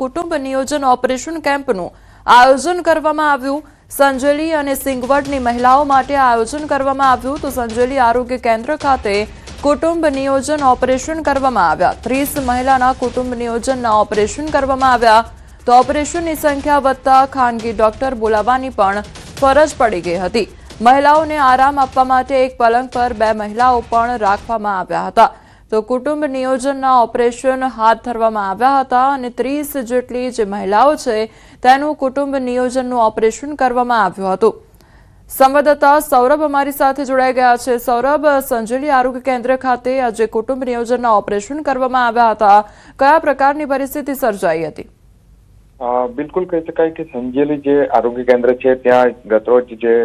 કુટુંબ નિયોજન ઓપરેશન કેમ્પનું આયોજન કરવામાં આવ્યું. સંજેલી અને સિંગવડની મહિલાઓ માટે આયોજન કરવામાં આવ્યું તો સંજેલી આરોગ્ય કેન્દ્ર ખાતે કુટુંબ નિયોજન ઓપરેશન કરવામાં આવ્યા. ત્રીસ મહિલાના કુટુંબ નિયોજનના ઓપરેશન કરવામાં આવ્યા તો ઓપરેશનની સંખ્યા વધતા ખાનગી ડોક્ટર બોલાવવાની પણ ફરજ પડી ગઈ હતી. મહિલાઓને આરામ આપવા માટે એક પલંગ પર બે મહિલાઓ પણ રાખવામાં આવ્યા હતા. તો કુટુંબ નિયોજનના ઓપરેશન હાથ ધરવામાં આવ્યા હતા અને ત્રીસ જેટલી જે મહિલાઓ છે તેનું કુટુંબ નિયોજનનું ઓપરેશન કરવામાં આવ્યું હતું. સંવાદદાતા સૌરભ અમારી સાથે જોડાઈ ગયા છે. સૌરભ, સંજેલી આરોગ્ય કેન્દ્ર ખાતે આજે કુટુંબ નિયોજનના ઓપરેશન કરવામાં આવ્યા હતા. કયા પ્રકારની પરિસ્થિતિ સર્જાઈ હતી? બિલકુલ કહી શકાય કે સંજેલી જે આરોગ્ય કેન્દ્ર છે, ત્યાં ગતરોજ જે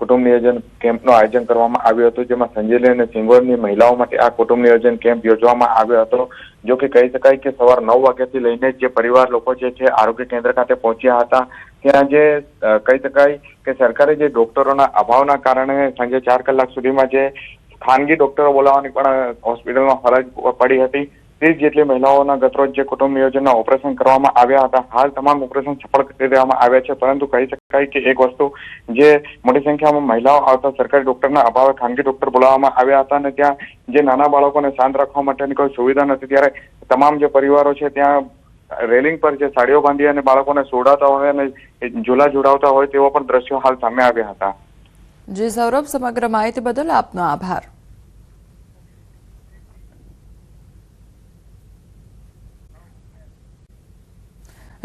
કુટુંબ નિયોજન કેમ્પનું આયોજન કરવામાં આવ્યું હતું, જેમાં સંજેલી અને સિંગવડની મહિલાઓ માટે આ કુટુંબ નિયોજન કેમ્પ યોજવામાં આવ્યો હતો. જો કે કહી શકાય કે સવાર નવ વાગ્યાથી લઈને જે પરિવાર લોકો જે છે આરોગ્ય કેન્દ્ર ખાતે પહોંચ્યા હતા, ત્યાં જે કહી શકાય કે સરકારે જે ડોક્ટરોના અભાવના કારણે સાંજે ચાર કલાક સુધીમાં જે ખાનગી ડોક્ટરો બોલાવવાની પણ હોસ્પિટલમાં ફરજ પડી હતી. ત્રીસ જેટલી મહિલાઓના ગતરોજ જે કુટુંબ નિયોજનના ઓપરેશન કરવામાં આવ્યા હતા, હાલ તમામ ઓપરેશન સફળ કરી દેવામાં આવ્યા છે. પરંતુ કહી શકાય કે એક વસ્તુ જે મોટી સંખ્યામાં મહિલાઓ આવતા સરકારી ડોક્ટરના અભાવે ખાનગી ડોક્ટર બોલાવવામાં આવ્યા હતા અને ત્યાં જે નાના બાળકોને શાંત રાખવા માટેની કોઈ સુવિધા નથી, ત્યારે તમામ જે પરિવારો છે ત્યાં રેલિંગ પર જે સાડીઓ બાંધી અને બાળકોને સોડાતા હોય અને ઝૂલા જોડાવતા હોય તેવા પણ દ્રશ્યો હાલ સામે આવ્યા હતા. જી સૌરભ, સમગ્ર માહિતી બદલ આપનો આભાર.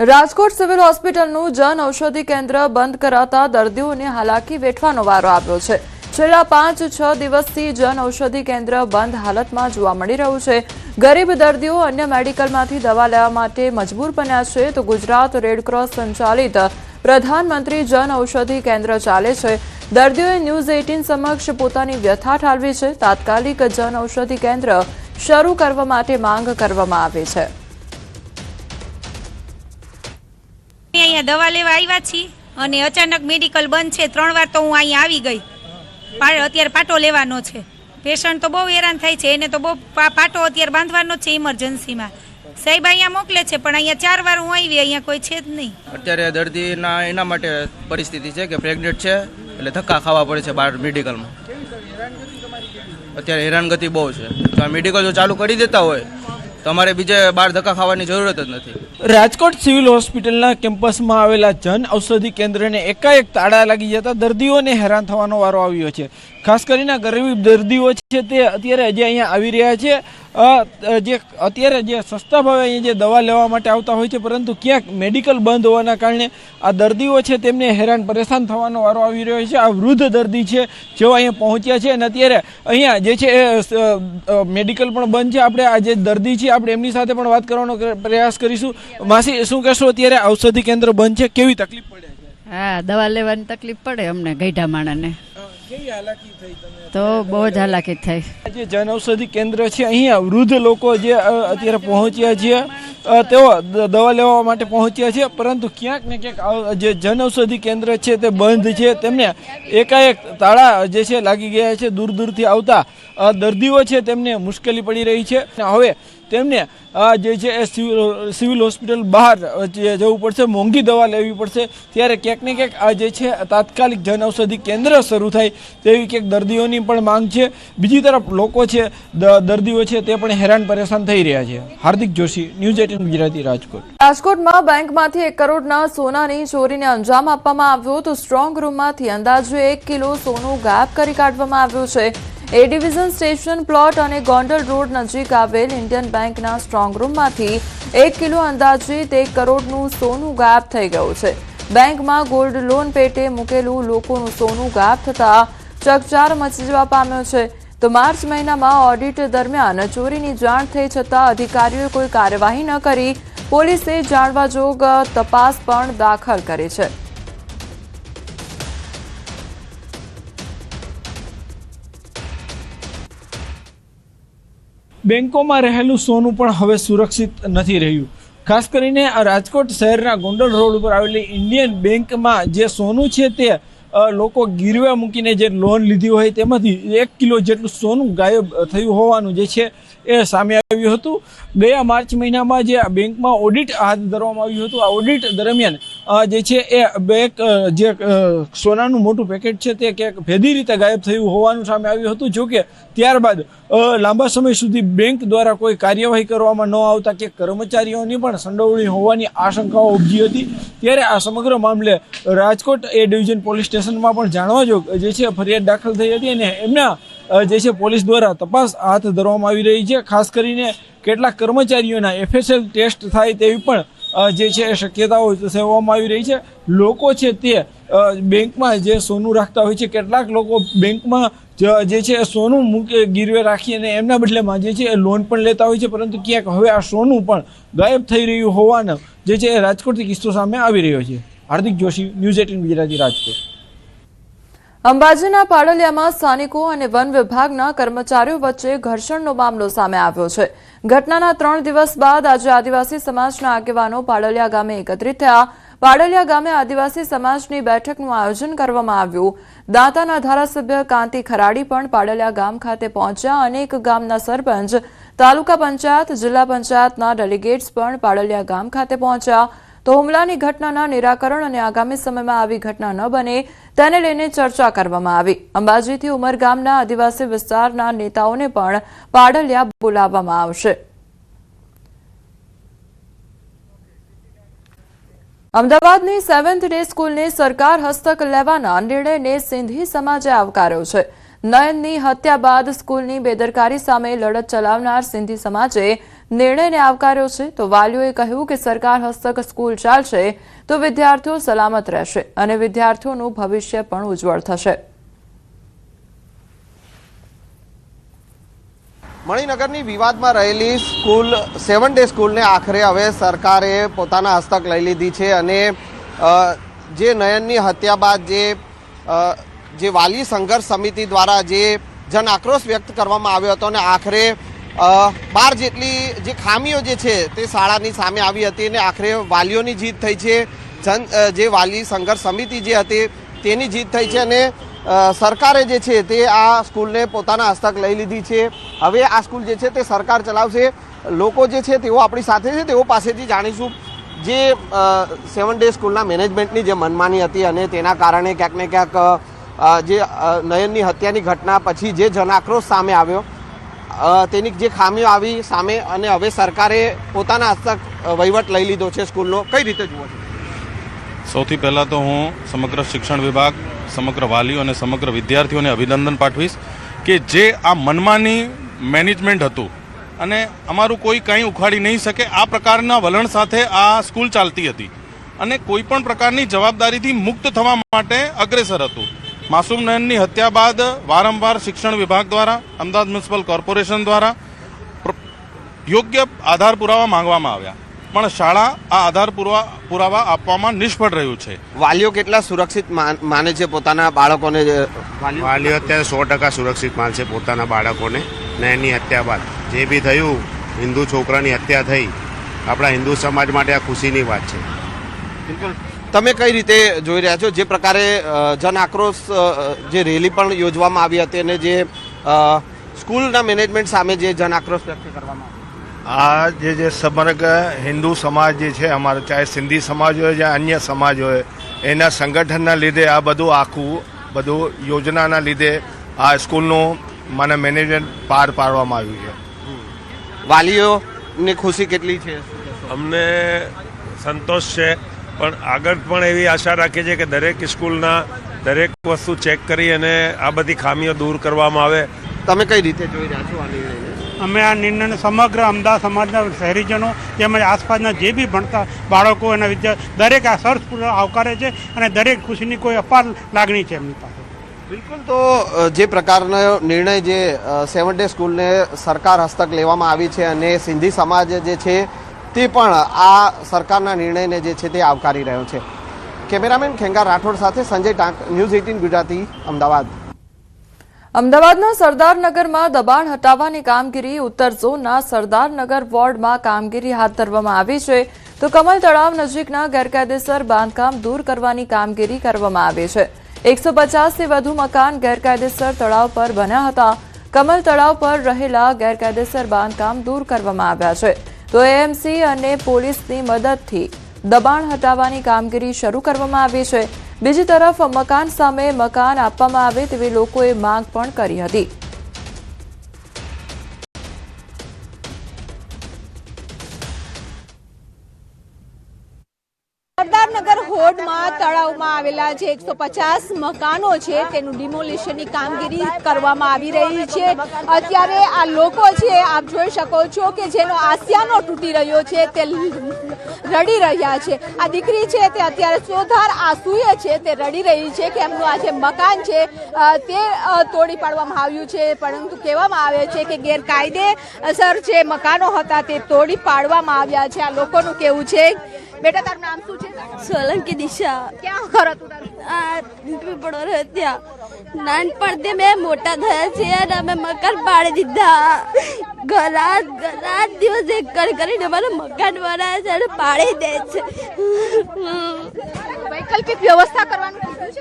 રાજકોટ સિવિલ હોસ્પિટલનું જન ઔષધિ કેન્દ્ર બંધ કરાતા દર્દીઓને હાલાકી વેઠવાનો વારો આવ્યો છે. છેલ્લા પાંચ છ દિવસથી જન ઔષધિ કેન્દ્ર બંધ હાલતમાં જોવા મળી રહ્યું છે. ગરીબ દર્દીઓ અન્ય મેડિકલમાંથી દવા લેવા માટે મજબૂર બન્યા છે તો ગુજરાત રેડક્રોસ સંચાલિત પ્રધાનમંત્રી જન ઔષધિ કેન્દ્ર ચાલે છે. દર્દીઓએ ન્યૂઝ એઇટીન સમક્ષ પોતાની વ્યથા ઠાલવી છે. તાત્કાલિક જન ઔષધિ કેન્દ્ર શરૂ કરવા માટે માંગ કરવામાં આવી છે. અહીંયા દવા લેવા આવ્યા છીએ અને અચાનક મેડિકલ બંધ છે. ત્રણ વાર તો હું અહીંયા આવી ગઈ. અત્યારે પાટો લેવાનો છે. પેશન્ટ તો બહુ હેરાન થાય છે. એને તો બહુ પાટો અત્યારે બાંધવાનો છે ઇમરજન્સીમાં સાહેબ અહીંયા મોકલે છે, પણ અહીંયા ચાર વાર હું આવી, અહીંયા કોઈ છે જ નહીં. અત્યારે દર્દીના એના માટે પરિસ્થિતિ છે કે પ્રેગ્નેન્ટ છે, એટલે ધક્કા ખાવા પડે છે બહાર મેડિકલમાં અત્યારે હેરાનગતિ બહુ છે. તો આ મેડિકલ જો ચાલુ કરી દેતા હોય તો અમારે બીજે બહાર ધક્કા ખાવાની જરૂરત જ નથી. રાજકોટ સિવિલ હોસ્પિટલના કેમ્પસમાં આવેલા જન ઔષધિ કેન્દ્રને એકાએક તાળા લાગી જતા દર્દીઓને હેરાન થવાનો વારો આવ્યો છે. ખાસ કરીને ગરીબ દર્દીઓ છે તે અત્યારે જે અહીંયા આવી રહ્યા છે જે અત્યારે જે સસ્તા ભાવે અહીંયા જે દવા લેવા માટે આવતા હોય છે, પરંતુ ક્યાંક મેડિકલ બંધ હોવાના કારણે આ દર્દીઓ છે તેમને હેરાન પરેશાન થવાનો વારો આવી રહ્યો છે. આ વૃદ્ધ દર્દી છે જેઓ અહીંયા પહોંચ્યા છે અને અત્યારે અહીંયા જે છે મેડિકલ પણ બંધ છે. આપણે આ જે દર્દી છે, આપણે એમની સાથે પણ વાત કરવાનો પ્રયાસ કરીશું. માસી, શું કહેશો? અત્યારે ઔષધિ કેન્દ્ર બંધ છે. કેવી તકલીફ પડે? હા દવા લેવાની તકલીફ પડે અમને ગઈઢા માણસને. તો બહુ જ હાલાકી થઈ. જે જન ઔષધિ કેન્દ્ર છે અહીંયા વૃદ્ધ લોકો જે અત્યારે પહોંચ્યા છે તેઓ દવા લેવા માટે પહોંચ્યા છે પરંતુ ક્યાંક ને ક્યાંક જે જન ઔષધિ કેન્દ્ર છે તે બંધ છે. તેમને એકાએક તાળા જે છે લાગી ગયા છે દૂર દૂરથી આવતા દર્દીઓ છે તેમને મુશ્કેલી પડી રહી છે. હવે તેમને જે છે એ સિવિલ સિવિલ હોસ્પિટલ બહાર જવું પડશે, મોંઘી દવા લેવી પડશે, ત્યારે ક્યાંક ને ક્યાંક આ જે છે તાત્કાલિક જન ઔષધિ કેન્દ્ર શરૂ થાય તેવી ક્યાંક દર્દીઓની પણ માંગ છે. બીજી તરફ લોકો છે દર્દીઓ છે તે પણ હેરાન પરેશાન થઈ રહ્યા છે. Hardik Joshi, news eighteen Gujarati, Rajkot. રાજકોટમાં બેંકમાંથી એક કરોડના સોનાની ચોરીને અંજામ આપવામાં આવ્યો તો સ્ટ્રોંગ રૂમમાંથી અંદાજે એક કિલો સોનું ગાયબ કરી કાઢવામાં આવ્યું છે. એ ડિવિઝન સ્ટેશન પ્લોટ અને ગોંડલ રોડ નજીક આવેલ ઇન્ડિયન બેંકના સ્ટ્રોંગ રૂમમાંથી એક કિલો અંદાજિત એક કરોડનું સોનું ગાયબ થઈ ગયું છે. બેંકમાં ગોલ્ડ લોન પેટે મૂકેલું લોકોનું સોનું ગાયબ થતાં ચકચાર મચી જવા પામ્યો છે. તો માર્ચ મહિનામાં ઓડિટ દરમિયાન ચોરીની જાણ થઈ છતાં અધિકારીઓએ કોઈ કાર્યવાહી ન કરી. પોલીસે જાણવા જોગ તપાસ પણ દાખલ કરી છે. બેંકોમાં રહેલું સોનું પણ હવે સુરક્ષિત નથી રહ્યું. ખાસ કરીને રાજકોટ શહેરના ગોંડલ રોડ ઉપર આવેલી ઇન્ડિયન બેંકમાં જે સોનું છે તે લોકો ગીરવે મૂકીને જે લોન લીધી હોય તેમાંથી એક કિલો જેટલું સોનું ગાયબ થયું હોવાનું જે છે એ સામે આવ્યું હતું. ગયા માર્ચ મહિનામાં જે બેંકમાં ઓડિટ હાથ ધરવામાં આવ્યું હતું, આ ઓડિટ દરમિયાન જે છે એ બેંક જે સોનાનું મોટું પેકેટ છે તે ક્યાંક ભેદી રીતે ગાયબ થયું હોવાનું સામે આવ્યું હતું. જોકે ત્યારબાદ લાંબા સમય સુધી બેંક દ્વારા કોઈ કાર્યવાહી કરવામાં ન આવતા કે કર્મચારીઓની પણ સંડોવણી હોવાની આશંકાઓ ઉપજી હતી. ત્યારે આ સમગ્ર મામલે રાજકોટ એ ડિવિઝન પોલીસ સ્ટેશનમાં પણ જાણવા જોગ જે છે ફરિયાદ દાખલ થઈ હતી અને એમના જે છે પોલીસ દ્વારા તપાસ હાથ ધરવામાં આવી રહી છે. ખાસ કરીને કેટલાક કર્મચારીઓના એફએસએલ ટેસ્ટ થાય તેવી પણ જે છે એ શક્યતાઓ સેવવામાં આવી રહી છે. લોકો છે તે બેંકમાં જે સોનું રાખતા હોય છે, કેટલાક લોકો બેંકમાં જે છે સોનું મૂકે, ગીરવે રાખી અને એમના બદલેમાં જે છે એ લોન પણ લેતા હોય છે. પરંતુ ક્યાંક હવે આ સોનું પણ ગાયબ થઈ રહ્યું હોવાનો જે છે એ રાજકોટથી કિસ્સો સામે આવી રહ્યો છે. Hardik Joshi, news eighteen Gujarati Rajkot. અંબાજીના પાડલિયામાં સ્થાનિકો અને વન વિભાગના કર્મચારીઓ વચ્ચે ઘર્ષણનો મામલો સામે આવ્યો છે. ઘટનાના ત્રણ દિવસ બાદ આજે આદિવાસી સમાજના આગેવાનો પાડલિયા ગામે એકત્રિત થયા. પાડલિયા ગામે આદિવાસી સમાજની બેઠકનું આયોજન કરવામાં આવ્યું. દાંતાના ધારાસભ્ય કાંતિ ખરાડી પણ પાડલિયા ગામ ખાતે પહોંચ્યા અનેક ગામના સરપંચ, તાલુકા પંચાયત, જિલ્લા પંચાયતના ડેલિગેટ્સ પણ પાડલિયા ગામ ખાતે પહોંચ્યા. તો હુમલાની ઘટનાના નિરાકરણ અને આગામી સમયમાં આવી ઘટના ન બને તેને લઈને ચર્ચા કરવામાં આવી. અંબાજીથી ઉમરગામના આદિવાસી વિસ્તારના નેતાઓને પણ પાડલિયા બોલાવવામાં આવશે. અમદાવાદની સેવન્થ ડે સ્કૂલને સરકાર હસ્તક લેવાના નિર્ણયને સિંધી સમાજે આવકાર્યો છે. નયનની હત્યા બાદ સ્કૂલની બેદરકારી સામે લડત ચલાવનાર સિંધી સમાજે નિર્ણયને આવકાર્યો છે, તો વાલીઓએ કહ્યું કે સરકાર હસ્તક સ્કૂલ ચાલશે, તો વિદ્યાર્થીઓ સલામત રહેશે અને વિદ્યાર્થીઓનું ભવિષ્ય પણ ઉજ્જવળ થશે. મણિનગરની વિવાદમાં રહેલી સ્કૂલ, સેવન ડે સ્કૂલને આખરે હવે સરકારે પોતાના હસ્તક લઈ લીધી છે અને જે નયનની હત્યા બાદ જે જે વાલી સંઘર્ષ સમિતિ દ્વારા જે જન આક્રોશ વ્યક્ત કરવામાં આવ્યો હતો અને આખરે બાર જેટલી જે ખામીઓ જે છે તે શાળાની સામે આવી હતી અને આખરે વાલીઓની જીત થઈ છે. જન જે વાલી સંઘર્ષ સમિતિ જે હતી તેની જીત થઈ છે અને સરકારે જે છે તે આ સ્કૂલને પોતાના હસ્તક લઈ લીધી છે. હવે આ સ્કૂલ જે છે તે સરકાર ચલાવશે. લોકો જે છે તેઓ આપણી સાથે છે, તેઓ પાસેથી જાણીશું. જે સેવન ડે સ્કૂલના મેનેજમેન્ટની જે મનમાની હતી અને તેના કારણે ક્યાંક ને ક્યાંક જે નયનની હત્યાની ઘટના પછી જે જનાક્રોશ સામે આવ્યો તેની જે ખામીઓ આવી સામે અને હવે સરકારે પોતાના હસ્તક વહીવટ લઈ લીધો છે સ્કૂલનો. કઈ રીતે જુઓ છો? સૌથી પહેલાં તો હું સમગ્ર શિક્ષણ વિભાગ, સમગ્ર વાલીઓ અને સમગ્ર વિદ્યાર્થીઓને અભિનંદન પાઠવીશ કે જે આ મનમાની મેનેજમેન્ટ હતું અને અમારું કોઈ કંઈ ઉખાડી નહીં શકે, આ પ્રકારના વલણ સાથે આ સ્કૂલ ચાલતી હતી અને કોઈ પણ પ્રકારની જવાબદારીથી મુક્ત થવા માટે અગ્રેસર હતું. માસૂમ નયનની હત્યા બાદ વારંવાર શિક્ષણ વિભાગ દ્વારા અમદાવાદ મ્યુનિસિપલ કોર્પોરેશન દ્વારા યોગ્ય આધાર પુરાવા માંગવામાં આવ્યા. પણ શાળા આ આધાર પુરાવા પુરાવા આપવામાં નિષ્ફળ રહ્યું છે. વાલીઓ કેટલા સુરક્ષિત માન- માને છે પોતાના બાળકોને વાલીઓ? વાલીઓ અત્યારે સો ટકા સુરક્ષિત માનશે પોતાના બાળકોને. ને એની હત્યા બાદ જે બી થયું હિન્દુ છોકરાની હત્યા થઈ આપણા હિન્દુ સમાજ માટે આ ખુશીની વાત છે. બિલકુલ. તમે કઈ રીતે જોઈ રહ્યા છો? જે પ્રકારે જન આક્રોશ જે રેલી પણ યોજવામાં આવી હતી અને જે સ્કૂલના મેનેજમેન્ટ સામે જે જન આક્રોશ વ્યક્ત કરવામાં આવ્યો. આ જે જે સમગ્ર હિન્દુ સમાજ જે છે અમારો ચાહે સિંધી સમાજ હોય ચાહે અન્ય સમાજ હોય એના સંગઠનના લીધે આ બધું આખું બધું યોજનાના લીધે આ સ્કૂલનું મને મેનેજમેન્ટ પાર પાડવામાં આવ્યું છે. વાલીઓની ખુશી કેટલી છે? અમને સંતોષ છે. પણ આગળ પણ એવી આશા રાખીએ છીએ કે દરેક સ્કૂલના દરેક વસ્તુ ચેક કરી અને આ બધી ખામીઓ દૂર કરવામાં આવે. તમે કઈ રીતે જોઈ રહ્યા છો આ નિર્ણયને? અમે આ નિર્ણયને સમગ્ર અમદાવાદ સમાજના શહેરીજનો તેમજ આસપાસના જે બી ભણતા બાળકો અને વિદ્યા દરેક આ સર્થપૂર્વક આવકારે છે અને દરેક ખુશીની કોઈ અપાર લાગણી છે એમની પાસે. બિલકુલ તો જે પ્રકારનો નિર્ણય જે સેવન ડે સ્કૂલને સરકાર હસ્તક લેવામાં આવી છે અને સિંધી સમાજ જે છે તે પણ આ સરકારના નિર્ણયને જે છે તે આવકારી રહ્યો છે. કેમેરામેન ખેંગા રાઠોડ સાથે સંજય ટાંક, ન્યૂઝ એઇટીન ગુજરાતી, અમદાવાદ. અમદાવાદના સરદારનગરમાં દબાણ હટાવવાની કામગીરી ઉત્તર ઝોનના સરદારનગર વોર્ડમાં કામગીરી હાથ ધરવામાં આવી છે. તો કમલ તળાવ નજીકના ગેરકાયદેસર બાંધકામ દૂર કરવાની કામગીરી કરવામાં આવી છે. એકસો પચાસથી વધુ મકાન ગેરકાયદેસર તળાવ પર બન્યા હતા. કમલ તળાવ પર રહેલા ગેરકાયદેસર બાંધકામ દૂર કરવામાં આવ્યા છે. તો એએમસી અને પોલીસની મદદથી દબાણ હટાવવાની કામગીરી શરૂ કરવામાં આવી છે. બીજી તરફ મકાન સામે મકાન આપવામાં આવે તેવી લોકોએ માંગ પણ કરી હતી. સરદારનગર હોડમાં તળાવમાં આવેલા જે એકસો પચાસ મકાનો છે, તેનું ડિમોલિશનની કામગીરી કરવામાં આવી રહી છે. અત્યારે આ લોકો છે, આપ જોઈ શકો છો કે જેનો આસિયાનો તૂટી રહ્યો છે, તે રડી રહ્યા છે. આ દીકરી છે, તે અત્યારે સોધાર આંસુએ છે, તે રડી રહી છે કે એમનું આ જે મકાન છે તે તોડી પાડવામાં આવ્યું છે. પરંતુ કહેવામાં આવે છે કે ગેરકાયદે અસર જે મકાનો હતા, તે તોડી પાડવામાં આવ્યા છે. આ લોકોનું કેવું છે? બેટા તારું નામ શું છે? સોલંકી દિશા. ક્યાં કરો તું તારું? આ રહ્યો રહે ત્યાં નાનપણથી મેં મોટા થયા છે અને અમે મકાન પાડી દીધા. ઘરાત ઘરાત દિવસ એક કરી કરીને અમારે મકાન બનાવે છે અને પાડી દે છે. વૈકલ્પિક વ્યવસ્થા કરવાનું કીધું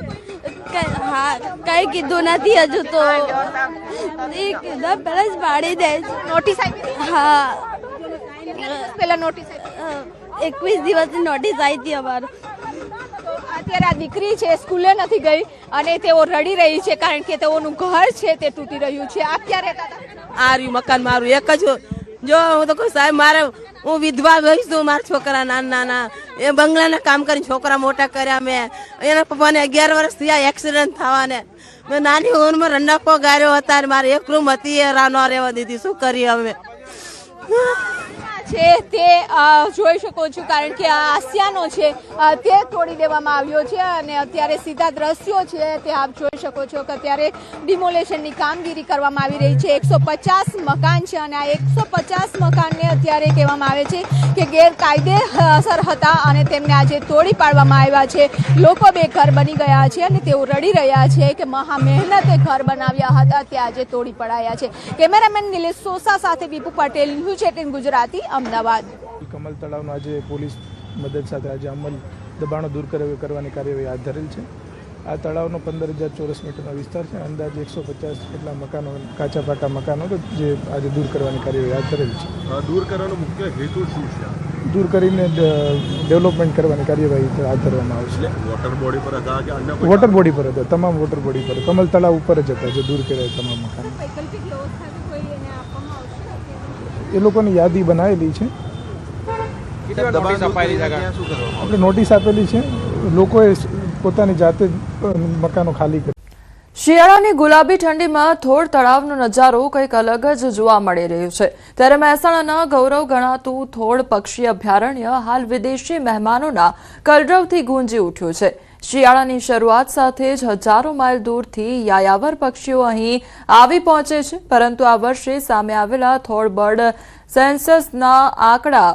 છે હા કઈ કીધું નથી હજુ તો. એ કીધું પહેલા જ પાડી દે નોટિસ આપી હા. પેલા પહેલા નોટિસ આપી? એકવીસ દિવસની નોટિસ આવી હતી અમારું. અત્યારે આ દીકરી છે સ્કૂલે નથી ગઈ અને તેઓ રડી રહી છે કારણ કે તેઓનું ઘર છે તે તૂટી રહ્યું છે. આ ક્યાં રહેતા આ રહ્યું મકાન મારું એક જ જો હું તો કહું સાહેબ મારે હું વિધવા ગઈ છું મારા છોકરા નાના નાના એ બંગલાના કામ કરીને છોકરા મોટા કર્યા મેં. એના પપ્પાને અગિયાર વર્ષ થયા એક્સિડન્ટ થવાને. મેં નાની ઉંમરમાં રંડાકો ગાર્યો હતા અને મારે એક રૂમ હતી એ રાનો રહેવા દીધી. શું કરીએ અમે? છે તે જોઈ શકો છો, કારણ કે આ આસિયાનો છે તે તોડી દેવામાં આવ્યો છે અને અત્યારે સીધા દ્રશ્યો છે તે આપ જોઈ શકો છો કે અત્યારે ડિમોલેશનની કામગીરી કરવામાં આવી રહી છે. એકસો પચાસ મકાન છે અને આ એકસો પચાસ મકાનને અત્યારે કહેવામાં આવે છે કે ગેરકાયદે અસર હતા અને તેમને આજે તોડી પાડવામાં આવ્યા છે. લોકો બેઘર બની ગયા છે અને તેઓ રડી રહ્યા છે કે મહા મહેનતે ઘર બનાવ્યા હતા, તે આજે તોડી પડાયા છે. કેમેરામેન નિલેશ સોસા સાથે વિપુ પટેલ, ન્યૂઝ એટીન ગુજરાતી અમદાવાદ. કમલ તળાવનો આજે પોલીસ મદદ સાથે આજે અમલ દબાણો દૂર કરે- કરવાની કાર્યવાહી હાથ ધરેલ છે. આ તળાવનો પંદર હજાર ચોરસ મીટરનો વિસ્તાર છે. અંદાજે એકસો પચાસ જેટલા મકાનો કાચા પાકા મકાનો જે આજે દૂર કરવાની કાર્યવાહી હાથ ધરેલ છે. દૂર કરવાનો મુખ્ય હેતુ શું છે? દૂર કરીને ડેવલપમેન્ટ કરવાની કાર્યવાહી હાથ ધરવામાં આવશે. વોટર બોડી પર હતા કે અન્ય વોટર બોડી પર હતા. તમામ વોટર બોડી પર કમલ તળાવ ઉપર જ હતા જે દૂર કર્યા તમામ મકાનો. એ લોકોની યાદી બનાવેલી છે. આપણે નોટિસ આપેલી છે. લોકોએ પોતાની જાતે મકાનો ખાલી કરી. શિયાળાની ગુલાબી ઠંડીમાં થોડ તળાવનો નજારો કંઈક અલગ જ જોવા મળી રહ્યું છે. ત્યારે મહેસાણાના ગૌરવ ગણાતું થોડ પક્ષી અભયારણ્ય હાલ વિદેશી મહેમાનોના કલરવથી ગુંજી ઉઠ્યું છે. શિયાળાની શરૂઆત સાથે જ હજારો માઇલ દૂરથી યાયાવર પક્ષીઓ અહીં આવી પહોંચે છે, પરંતુ આ વર્ષે સામે આવેલા થોડ બર્ડ સેન્સસના આંકડા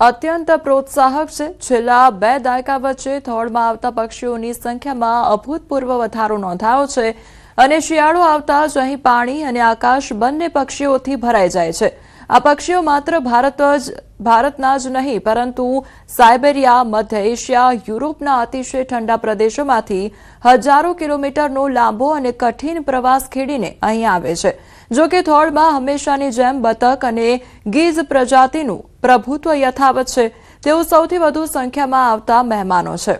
અત્યંત પ્રોત્સાહક છે. છેલ્લા બે દાયકા વચ્ચે થોડમાં આવતા પક્ષીઓની સંખ્યામાં અભૂતપૂર્વ વધારો નોંધાયો છે અને શિયાળો આવતા જ અહીં પાણી અને આકાશ બંને પક્ષીઓથી ભરાઈ જાય છે. આ પક્ષીઓ માત્ર ભારત જ, ભારતના જ નહીં, પરંતુ સાયબેરિયા મધ્ય એશિયા, યુરોપના અતિશય ઠંડા પ્રદેશોમાંથી હજારો કિલોમીટરનો લાંબો અને કઠિન પ્રવાસ ખેડીને અહીં આવે છે. જો કે થોડમાં હંમેશાની જેમ બતક અને ગીઝ પ્રજાતિનું પ્રભુત્વ યથાવત છે. તેઓ સૌથી વધુ સંખ્યામાં આવતા મહેમાનો છે.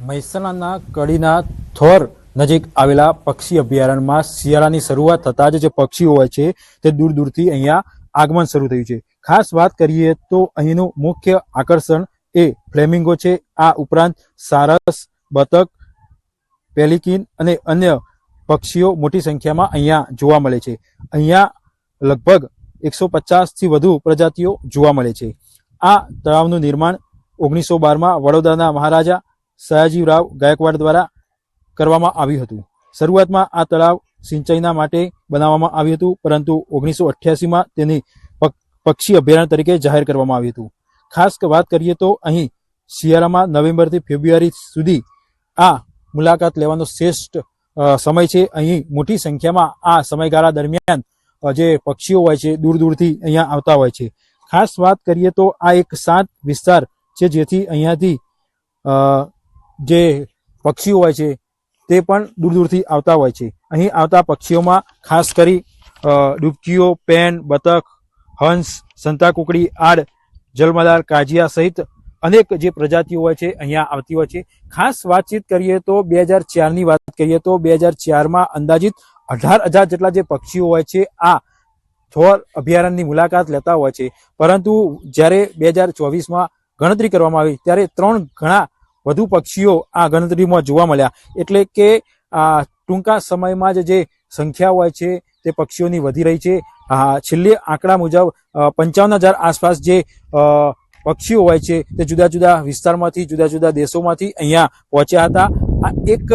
મહેસાણાના કડીના થોર નજીક આવેલા પક્ષી અભયારણ્યમાં શિયાળાની શરૂઆત થતાં જ જે પક્ષીઓ હોય છે, તે દૂર દૂરથી અહીંયા આગમન શરૂ થયું છે. ખાસ વાત કરીએ તો અહીંનું મુખ્ય આકર્ષણ એ ફ્લેમિંગો છે. આ ઉપરાંત સારસ, બતક, પેલિકિન અને અન્ય પક્ષીઓ મોટી સંખ્યામાં અહીંયા જોવા મળે છે. અહીંયા લગભગ એકસો પચાસથી વધુ પ્રજાતિઓ જોવા મળે છે. આ તળાવનું નિર્માણ ઓગણીસો બારમાં વડોદરાના મહારાજા સયાજીરાવ ગાયકવાડ દ્વારા કરવામાં આવ્યું હતું. શરૂઆતમાં આ તળાવ સિંચાઈના માટે બનાવવામાં આવ્યું હતું, પરંતુ ઓગણીસો અઠ્યાસીમાં તેની પક- પક્ષી અભયારણ્ય તરીકે જાહેર કરવામાં આવ્યું હતું. ખાસ વાત કરીએ તો અહીં શિયાળામાં નવેમ્બરથી ફેબ્રુઆરી સુધી આ મુલાકાત લેવાનો શ્રેષ્ઠ સમય છે. અહીં મોટી સંખ્યામાં આ સમયગાળા દરમિયાન જે પક્ષીઓ હોય છે, દૂર દૂરથી અહીંયા આવતા હોય છે. ખાસ વાત કરીએ તો આ એક શાંત વિસ્તાર છે, જેથી અહીંયાથી જે પક્ષીઓ હોય છે તે પણ દૂર દૂરથી આવતા હોય છે. અહીં આવતા પક્ષીઓમાં ખાસ કરી ડૂબકીઓ, પેન, બતક, હંસ સંતાકુકડી આડ, જલમદાર, કાજિયા સહિત અનેક જે પ્રજાતિઓ હોય છે, અહીંયા આવતી હોય છે. ખાસ વાતચીત કરીએ તો બે હજાર ચારની વાત કરીએ તો બે હજાર ચારમાં અંદાજિત અઢાર હજાર જેટલા જે પક્ષીઓ હોય છે, આ થોર અભયારણ્યની મુલાકાત લેતા હોય છે. પરંતુ જ્યારે બે હજાર ચોવીસમાં ગણતરી કરવામાં આવી, ત્યારે ત્રણ ગણા વધુ પક્ષીઓ આ ગણતરીમાં જોવા મળ્યા. એટલે કે આ ટૂંકા સમયમાં જ જે સંખ્યા હોય છે, તે પક્ષીઓની વધી રહી છે. છેલ્લે આંકડા મુજબ પંચાવન હજાર આસપાસ જે પક્ષીઓ હોય છે, તે જુદા જુદા વિસ્તારમાંથી, જુદા જુદા દેશોમાંથી અહીંયા પહોંચ્યા હતા. આ એક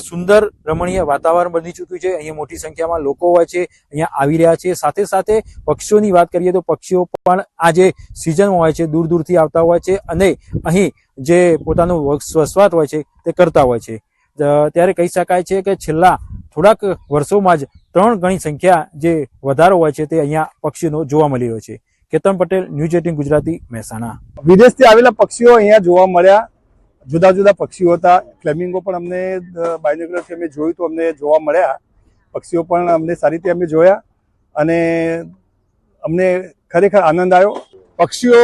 સુંદર રમણીય વાતાવરણ બની ચૂક્યું છે. અહીંયા મોટી સંખ્યામાં લોકો હોય છે. અહીંયા આવી રહ્યા છે. સાથે સાથે પક્ષીઓની વાત કરીએ તો પક્ષીઓ પણ આજે સિઝનમાં હોય છે. દૂર દૂરથી આવતા હોય છે અને અહીં જે પોતાનું સ્વસ્વાત હોય છે તે કરતા હોય છે. ત્યારે કહી શકાય છે કે છેલ્લા થોડાક વર્ષોમાં જ ત્રણ ગણી સંખ્યા જે વધારો હોય છે તે અહીંયા પક્ષીઓનો જોવા મળી રહ્યો છે. Ketan Patel, news eighteen Gujarati, Mehsana. વિદેશથી આવેલા પક્ષીઓ અહીંયા જોવા મળ્યા. જુદા જુદા પક્ષીઓ હતા. ફ્લેમિંગો પણ અમને બાયનોક્યુલરથી અમે જોયું તો અમને જોવા મળ્યા. પક્ષીઓ પણ અમને સારી રીતે અમે જોયા અને અમને ખરેખર આનંદ આવ્યો. પક્ષીઓ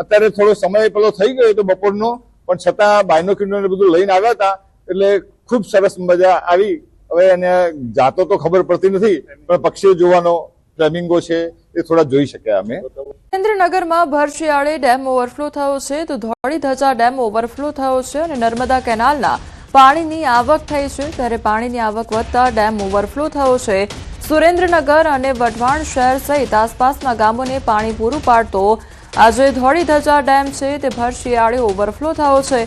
અત્યારે થોડો સમય પેલો થઈ ગયો હતો બપોરનો, પણ છતાં બાયનોક્યુલર બધું લઈને આવ્યા હતા એટલે ખૂબ સરસ મજા આવી. હવે એને જાતો તો ખબર પડતી નથી, પણ પક્ષીઓ જોવાનો ફ્લેમિંગો છે એ થોડા જોઈ શક્યા અમે. સુરેન્દ્રનગરમાં ભર શિયાળે ડેમ ઓવરફ્લો થયો છે, તો ધોળી ધજા ડેમ ઓવરફ્લો થયો છે અને નર્મદા કેનાલના પાણીની આવક થઈ છે, ત્યારે પાણીની આવક વધતા ડેમ ઓવરફ્લો થયો છે. સુરેન્દ્રનગર અને વઢવાણ શહેર સહિત આસપાસના ગામોને પાણી પૂરું પાડતો આજે ધોળી ધજા ડેમ છે, તે ભર શિયાળે ઓવરફ્લો થયો છે.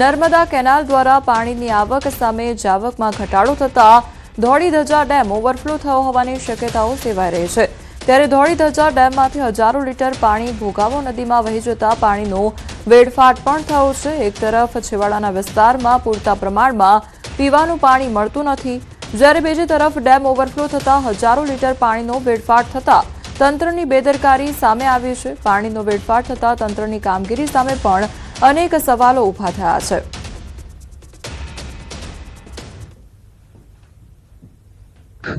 નર્મદા કેનાલ દ્વારા પાણીની આવક સામે જાવકમાં ઘટાડો થતાં ધોળી ધજા ડેમ ઓવરફ્લો થયો હોવાની શક્યતાઓ સેવાઈ રહી છે. ત્યારે ધોળી ધજા ડેમમાંથી હજારો લીટર પાણી ભોગાવો નદીમાં વહી જતા પાણીનો વેડફાટ પણ થયો છે. એક તરફ છેવાડાના વિસ્તારમાં પૂરતા પ્રમાણમાં પીવાનું પાણી મળતું નથી. જ્યારે બીજી તરફ ડેમ ઓવરફ્લો થતા હજારો લીટર પાણીનો વેડફાટ થતા તંત્રની બેદરકારી સામે આવી છે. પાણીનો વેડફાટ થતા તંત્રની કામગીરી સામે પણ અનેક સવાલો ઊભા થયા છે.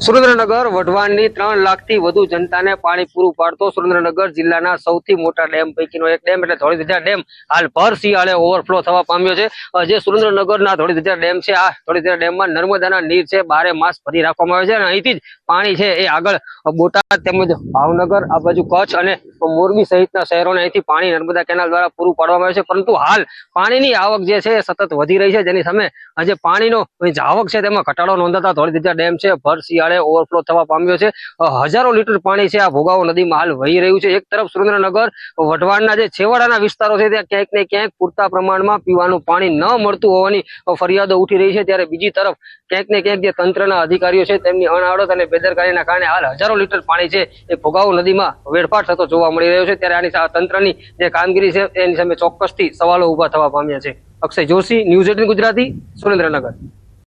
સુરેન્દ્રનગર, વઢવાણની ત્રણ લાખથી વધુ જનતાને પાણી પૂરું પાડતો સુરેન્દ્રનગર જિલ્લાના સૌથી મોટા ડેમ પૈકીનો એક ડેમ એટલે ધોળીધજા ડેમ. હાલ ભર શિયાળે ઓવરફ્લો થવા પામ્યો છે. જે સુરેન્દ્રનગરના ધોળીધજા ડેમ છે, આ ધોળીધજા ડેમમાં નર્મદાના નીર છે, બારે માસ ભરી રાખવામાં આવે છે અને અહીંથી જ પાણી છે એ આગળ બોટાદ તેમજ ભાવનગર, આ બાજુ કચ્છ અને મોરબી સહિતના શહેરોને અહીંથી પાણી નર્મદા કેનાલ દ્વારા પૂરું પાડવામાં આવે છે. પરંતુ હાલ પાણીની આવક જે છે સતત વધી રહી છે. જેની સામે આજે પાણીનો, જે આવક છે તેમાં ઘટાડો નોંધાતા ધોળીધજા ડેમ છે ભર શિયાળે ઓવરફ્લો થવા પામ્યો છે. હજારો લીટર પાણી છે આ ભોગાવો નદીમાં હાલ વહી રહ્યું છે. એક તરફ સુરેન્દ્રનગર, વઢવાણના જે છેવાડાના વિસ્તારો છે, ત્યાં ક્યાંક ને ક્યાંક પૂરતા પ્રમાણમાં પીવાનું પાણી ન મળતું હોવાની ફરિયાદો ઉઠી રહી છે. ત્યારે બીજી તરફ ક્યાંક ને ક્યાંક જે તંત્રના અધિકારીઓ છે, તેમની અણઆડત અને બેદરકારીના કારણે હાલ હજારો લીટર પાણી છે, એ ભોગાવો નદીમાં વેડફાટ થતો જોવા મળી રહ્યો છે. ત્યારે આની તંત્રની જે કામગીરી છે, એની સામે ચોક્કસથી સવાલો ઊભા થવા પામ્યા છે. Akshay Joshi, news eighteen Gujarati, Surendranagar.